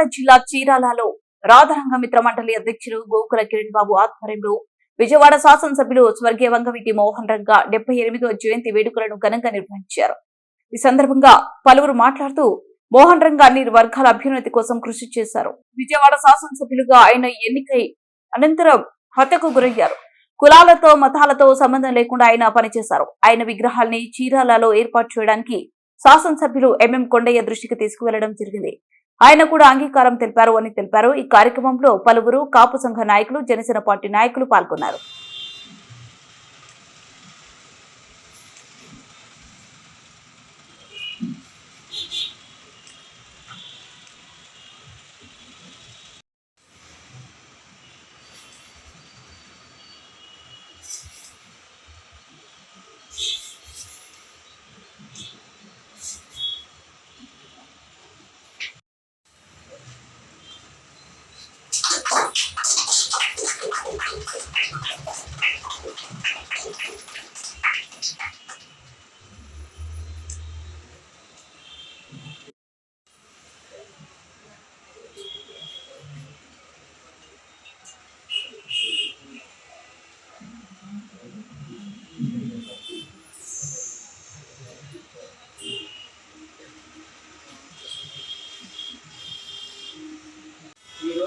బాపట్ల జిల్లా చీరాలలో రాధరంగ మిత్ర మండలి అధ్యక్షులు గోకుల కిరణ్ బాబు ఆధ్వర్యంలో విజయవాడ శాసనసభ్యులు స్వర్గీయ వంగవీటి మోహన్ రంగ డెబ్బై ఎనిమిదో జయంతి వేడుకలను ఘనంగా నిర్వహించారు. ఈ సందర్భంగా పలువురు మాట్లాడుతూ మోహన్ రంగ అన్ని వర్గాల అభ్యున్నతి కోసం కృషి చేశారు. విజయవాడ శాసనసభ్యులుగా ఆయన ఎన్నికై అనంతరం హత్యకు గురయ్యారు. కులాలతో మతాలతో సంబంధం లేకుండా ఆయన పనిచేశారు. ఆయన విగ్రహాల్ని చీరాలలో ఏర్పాటు చేయడానికి శాసనసభ్యులు ఎంఎం కొండయ్య దృష్టికి తీసుకువెళ్ళడం జరిగింది. ఆయన కూడా అంగీకారం తెలిపారు అని తెలిపారు. ఈ కార్యక్రమంలో పలువురు కాపు సంఘ నాయకులు జనసేన పార్టీ నాయకులు పాల్గొన్నారు.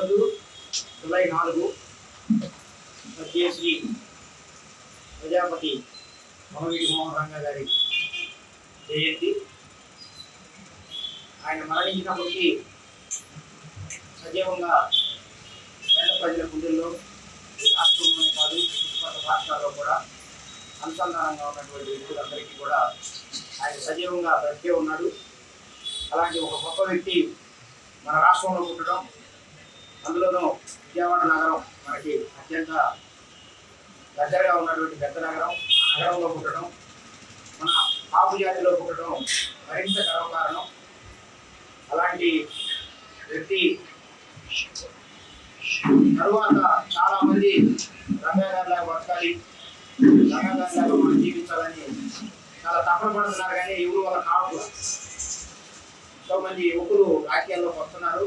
ఈరోజు జూలై నాలుగు శ్రీ ప్రజాపతి మహవీడి మోహన్ రంగ గారి జయంతి. ఆయన మరణించినప్పటికీ సజీవంగా పేద ప్రజల గుండెల్లో రాష్ట్రంలోనే కాదు చుట్టుపక్కల రాష్ట్రాల్లో కూడా అనుసంధానంగా ఉన్నటువంటి వ్యక్తులందరికీ కూడా ఆయన సజీవంగా బ్రతికే ఉన్నాడు. అలాంటి ఒక గొప్ప వ్యక్తి మన రాష్ట్రంలో పుట్టడం అందులోనూ విజయవాడ నగరం మనకి అత్యంత దగ్గరగా ఉన్నటువంటి పెద్ద నగరం. ఆ నగరంలో పుట్టడం మన ఆపు జాతిలో పుట్టడం మరింత గర్వకారణం అలాంటి వ్యక్తి తరువాత చాలామంది మంది బతకాలి రంగాగారిలాగా మనం జీవించాలని చాలా తపన పడుతున్నారు. కానీ ఎవరు వాళ్ళ కావట్లేదు ఎంతో మంది యువకులు రాజకీయాల్లోకి వస్తున్నారు.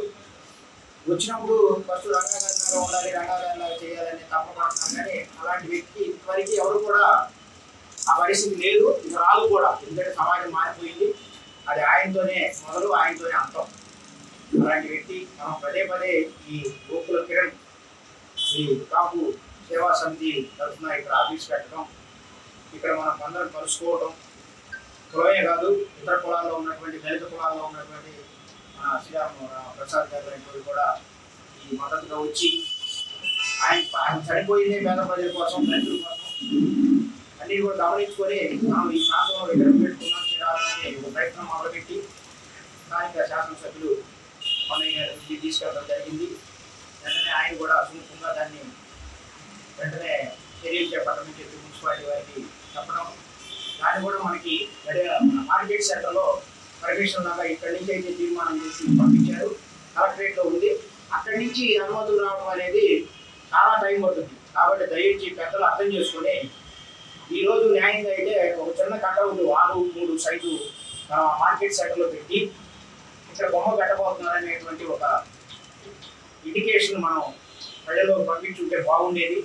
వచ్చినప్పుడు ఫస్ట్ రంగాగారిలాగా ఉండాలి రంగాగారిలాగా చేయాలని తప్పపడుతున్నాం కానీ అలాంటి వ్యక్తి ఇంతవరకు ఎవరు కూడా ఆ పరిస్థితి లేదు. ఇక రాదు కూడా. ఎందుకంటే సమాజం మారిపోయింది. అది ఆయనతోనే మొదలు ఆయనతోనే అంతం. అలాంటి వ్యక్తి మనం పదే పదే ఈ గోకుల కిరణ్ ఈ కాపు సేవా సమితి తరఫున ఇక్కడ ఆఫీస్ పెట్టడం ఇక్కడ మనం అందరం కలుసుకోవడం కులమే కాదు ఇతర కులాల్లో ఉన్నటువంటి దళిత కులాల్లో ఉన్నటువంటి శ్రీరామ్ ప్రసాద్ గారు అనేటువంటి కూడా ఈ మద్దతుగా వచ్చి ఆయన ఆయన చనిపోయింది పేద ప్రజల కోసం రైతుల కోసం. అన్ని కూడా గమనించుకొని మనం ఈ ప్రాంతంలో విగ్రహం పెట్టుకున్నాం చేయాలనే ఒక ప్రయత్నం మొదలుపెట్టి స్థానిక శాసనసభ్యులు మనయ్య గారి తీసుకెళ్ళడం జరిగింది. వెంటనే ఆయన కూడా సుముఖంగా దాన్ని వెంటనే చర్యలు చేపట్టమని చెప్పి మున్సిపాలిటీ వారికి చెప్పడం. దాన్ని కూడా మనకి మన మార్కెట్ సెంటర్లో పర్మిషన్ లాగా ఇక్కడి నుంచి అయితే తీర్మానం చేసి పంపించారు. కలెక్టరేట్లో ఉంది. అక్కడి నుంచి అనుమతులు రావడం అనేది చాలా టైం పడుతుంది. కాబట్టి దయచేసి పెద్దలు అర్థం చేసుకొని ఈ రోజు న్యాయంగా అయితే ఒక చిన్న కట్అవుట్ ఆరు మూడు సైజు మార్కెట్ సెంటర్లో పెట్టి ఇక్కడ బొమ్మ పెట్టబోతున్నారు అనేటువంటి ఒక ఇండికేషన్ మనం ప్రజల్లో పంపించుంటే బాగుండేది.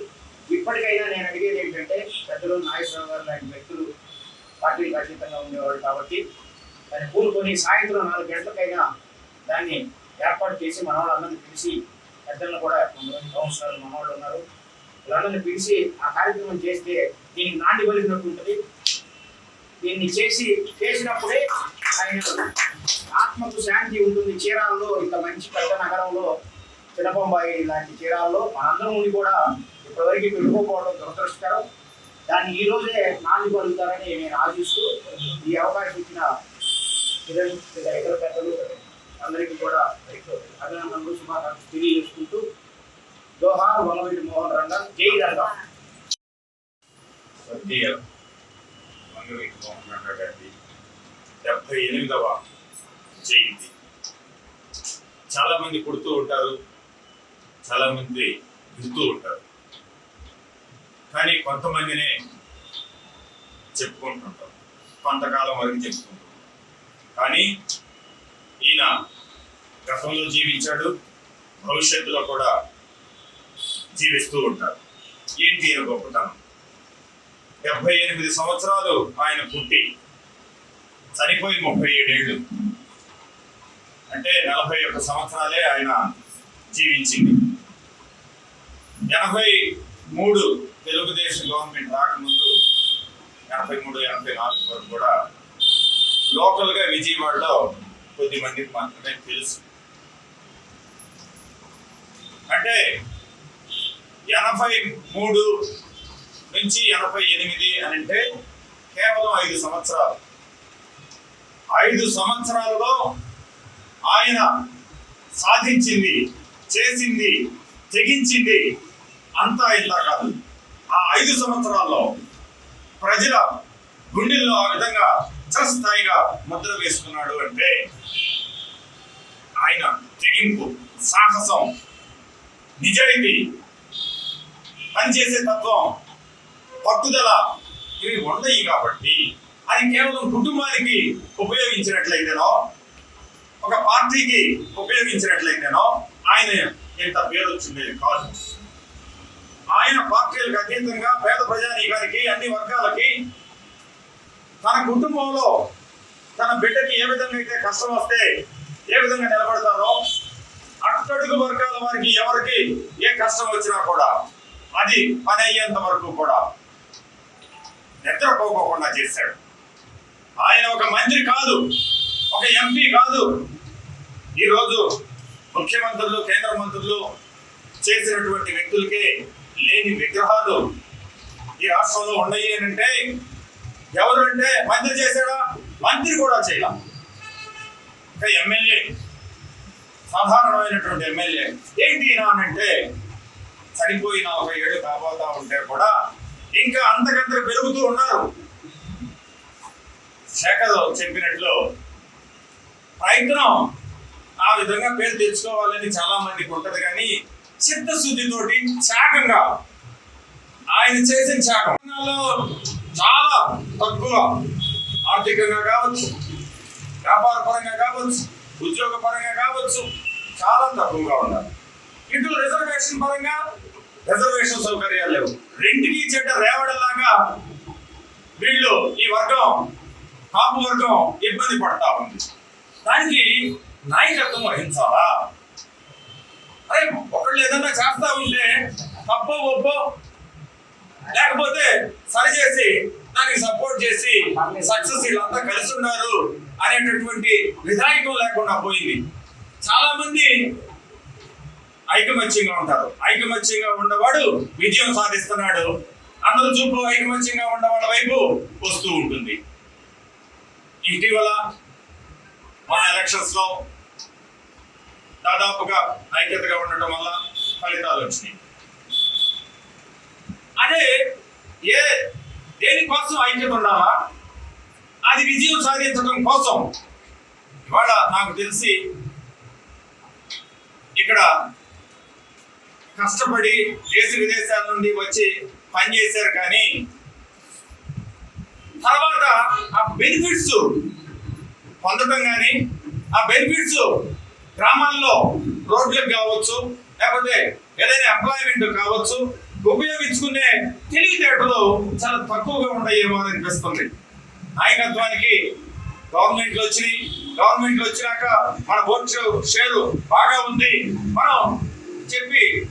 ఇప్పటికైనా నేను అడిగేది ఏంటంటే పెద్దలు నాగేశ్వరరావు గారు లాంటి వ్యక్తులు పార్టీ అతీతంగా ఉండేవాడు కాబట్టి దాన్ని కూలుకొని సాయంత్రం నాలుగు గంటలకైనా దాన్ని ఏర్పాటు చేసి మన వాళ్ళందరినీ పిలిచి పెద్దలను కూడా కొంతమంది కౌన్సిలర్లు మన వాళ్ళు ఉన్నారు. వాళ్ళందరినీ పిలిచి ఆ కార్యక్రమం చేస్తే దీనికి నాటి పలికినట్టు ఉంటుంది. దీన్ని చేసి చేసినప్పుడే ఆయన ఆత్మకు శాంతి ఉంటుంది. చీరాల్లో ఇంత మంచి పెద్ద నగరంలో చిన్నబొంబాయి లాంటి చీరాల్లో మనందరం ఉండి కూడా ఇప్పటివరకు పెట్టుకోకపోవడం దురదృష్టకరం. దాన్ని ఈరోజే నాంది పలుకుతారని నేను ఆశిస్తూ ఈ అవకాశం ఇచ్చిన కిరణ్ ఇలా ఇతర పెద్దలు అందరికీ కూడా అభినందనలు శుభాకాంక్షలు తెలియజేసుకుంటూ జోహార్ వల్లవీటి మోహన్ రంగ జై రంగ. స్వర్గీయ వంగవీటి మోహన్ రంగ గారి డెబ్బై ఎనిమిదవ జయంతి. చాలా మంది పుడుతూ ఉంటారు చాలా మంది విడుతూ ఉంటారు. కానీ కొంతమందినే చెప్పుకుంటుంటాం కొంతకాలం వరకు చెప్పుకుంటాం కానీ ఈయన గతంలో జీవించాడు భవిష్యత్తులో కూడా జీవిస్తూ ఉంటారు ఏంటి ఈయన గొప్పతనం? డెబ్బై ఎనిమిది సంవత్సరాలు ఆయన పుట్టి చనిపోయి ముప్పై ఏడేళ్ళు. అంటే నలభై ఒక్క సంవత్సరాలే ఆయన జీవించింది. ఎనభై మూడు తెలుగుదేశం గవర్నమెంట్ రాకముందు ఎనభై మూడు ఎనభై నాలుగు వరకు కూడా లోకల్గా విజయవాడలో కొద్ది మందికి మాత్రమే తెలుసు. అంటే ఎనభై మూడు నుంచి ఎనభై ఎనిమిది అని అంటే కేవలం ఐదు సంవత్సరాలు. ఐదు సంవత్సరాలలో ఆయన సాధించింది చేసింది తెగించింది అంతా ఇంత కాదు. ఆ ఐదు సంవత్సరాల్లో ప్రజల గుండెల్లో ఆ విధంగా స్థాయిగా ముద్ర వేసుకున్నాడు అంటే ఆయన తెగింపు సాహసం నిజాయితీ పనిచేసే తత్వం పట్టుదల ఇవి ఉన్నాయి కాబట్టి అది కేవలం కుటుంబానికి ఉపయోగించినట్లయితేనో ఒక పార్టీకి ఉపయోగించినట్లయితేనో ఆయన ఎంత పేరు వచ్చిండేది కాదు. ఆయన పార్టీలకు అతీతంగా పేద ప్రజానీకానికి అన్ని వర్గాలకి తన కుటుంబంలో తన బిడ్డకి ఏ విధంగా అయితే కష్టం వస్తే ఏ విధంగా నిలబడతారో అట్టడుగు వర్గాల వారికి ఎవరికి ఏ కష్టం వచ్చినా కూడా అది పని అయ్యేంత వరకు కూడా నిద్రపోకోకుండా చేశాడు. ఆయన ఒక మంత్రి కాదు ఒక ఎంపీ కాదు. ఈరోజు ముఖ్యమంత్రులు కేంద్ర మంత్రులు చేసినటువంటి వ్యక్తులకే లేని విగ్రహాలు ఈ రాష్ట్రంలో ఉన్నాయి అంటే ఎవరు అంటే మంత్రి చేశాడా? మంత్రి కూడా చేయాల. ఇంకా ఎమ్మెల్యే సాధారణమైనటువంటి ఎమ్మెల్యే. ఏంటి అంటే చనిపోయి నలభై ఏళ్ళు కాబోతా ఉంటే కూడా ఇంకా అంతకంత పెరుగుతూ ఉన్నారు. శేఖర్ చెప్పినట్లు ప్రయత్నం ఆ విధంగా పేరు తెచ్చుకోవాలని చాలా మందికి ఉంటది కానీ చిత్తశుద్ధితోటి చాకంగా ఆయన చేసిన త్యాగం. చాలా తక్కువ ఆర్థికంగా కావచ్చు వ్యాపార పరంగా కావచ్చు ఉద్యోగ పరంగా కావచ్చు చాలా తక్కువగా ఉండాలి. ఇటు రిజర్వేషన్ పరంగా రిజర్వేషన్ సౌకర్యాలు లేవు. రెండుకి చెడ్డ రేవడలాగా వీళ్ళు ఈ వర్గం కాపు వర్గం ఇబ్బంది పడతా ఉంది. దానికి నాయకత్వం వహించాలా? అరే ఒకళ్ళు ఏదన్నా చేస్తా ఉంటే తప్పో ఒప్పో లేకపోతే సరిచేసి దానికి సపోర్ట్ చేసి సక్సెస్ వీళ్ళంతా కలిసి ఉన్నారు అనేటటువంటి విధాయకం లేకుండా పోయింది. చాలా మంది ఐకమత్యంగా ఉంటారు. ఐకమత్యంగా ఉన్నవాడు విజయం సాధిస్తున్నాడు. అందరు చూపు ఐకమత్యంగా ఉన్న వాళ్ళ వైపు వస్తూ ఉంటుంది. ఇటీవల మన ఎలక్షన్స్లో దాదాపుగా ఐక్యతగా ఉండటం వల్ల ఫలితాలు వచ్చినాయి. అదే ఏ దేనికోసం ఐక్యత ఉండాలా అది విజయం సాధించడం కోసం. ఇవాళ నాకు తెలిసి ఇక్కడ కష్టపడి దేశ విదేశాల నుండి వచ్చి పనిచేశారు కానీ తర్వాత ఆ బెనిఫిట్స్ పొందడం కానీ ఆ బెనిఫిట్స్ గ్రామాల్లో రోడ్లకు కావచ్చు లేకపోతే ఏదైనా ఎంప్లాయ్మెంట్ కావచ్చు ఉపయోగించుకునే తెలివితేటలు చాలా తక్కువగా ఉన్నాయేమో అని అనిపిస్తుంది. నాయకత్వానికి గవర్నమెంట్లు వచ్చినాయి. గవర్నమెంట్లు వచ్చినాక మన ఓటు షేరు బాగా ఉంది. మనం చెప్పి